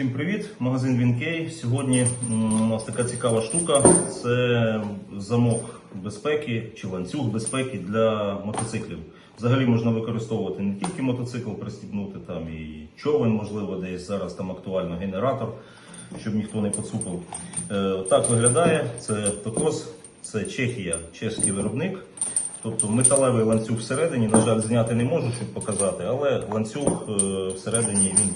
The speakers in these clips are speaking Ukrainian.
Всім привіт! Магазин Вінкей. Сьогодні у нас така цікава штука. Це замок безпеки чи ланцюг безпеки для мотоциклів. Взагалі можна використовувати не тільки мотоцикл, пристібнути там і човен, можливо, десь зараз там актуально генератор, щоб ніхто не поцупив. Е, Так виглядає. Це Токос, це Чехія, чеський виробник. Тобто металевий ланцюг всередині, на жаль, зняти не можу, щоб показати, але ланцюг е, всередині він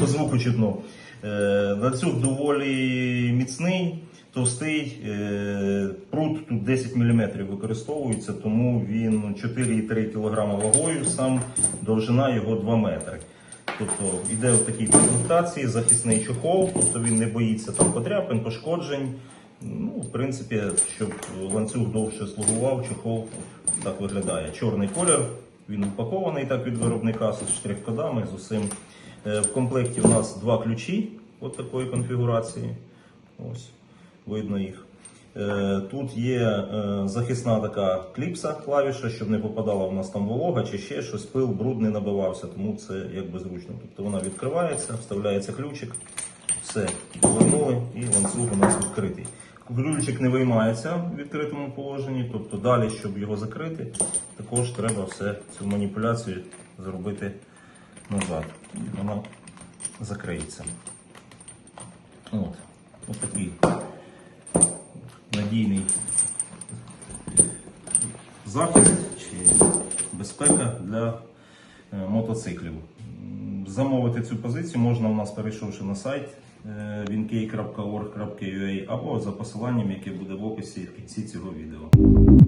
по звуку чутно. Е, Ланцюг доволі міцний, товстий. е, Прут тут 10 мм використовується, тому він 4,3 кг вагою, сам довжина його 2 метри. Тобто йде в такій комплектації, захисний чохол, тобто він не боїться там подряпин, пошкоджень. Ну, в принципі, щоб ланцюг довше слугував, чохол так виглядає. Чорний колір, він упакований так від виробника з штрих-кодами, з усім. Е, В комплекті у нас два ключі от такої конфігурації. Ось, видно їх. Е, Тут є е, захисна така кліпса, клавіша, щоб не попадала в нас там волога чи ще щось, пил, бруд не набивався, тому це якби зручно. Тобто вона відкривається, вставляється ключик, все, повернули і ланцюг у нас відкритий. Ключик не виймається в відкритому положенні, тобто далі, щоб його закрити, також треба все цю маніпуляцію зробити назад. Вона закриється. От, Ось такий надійний захист чи безпека для е, мотоциклів. Замовити цю позицію можна у нас перейшовши на сайт е, winkey.org.ua або за посиланням, яке буде в описі в кінці цього відео.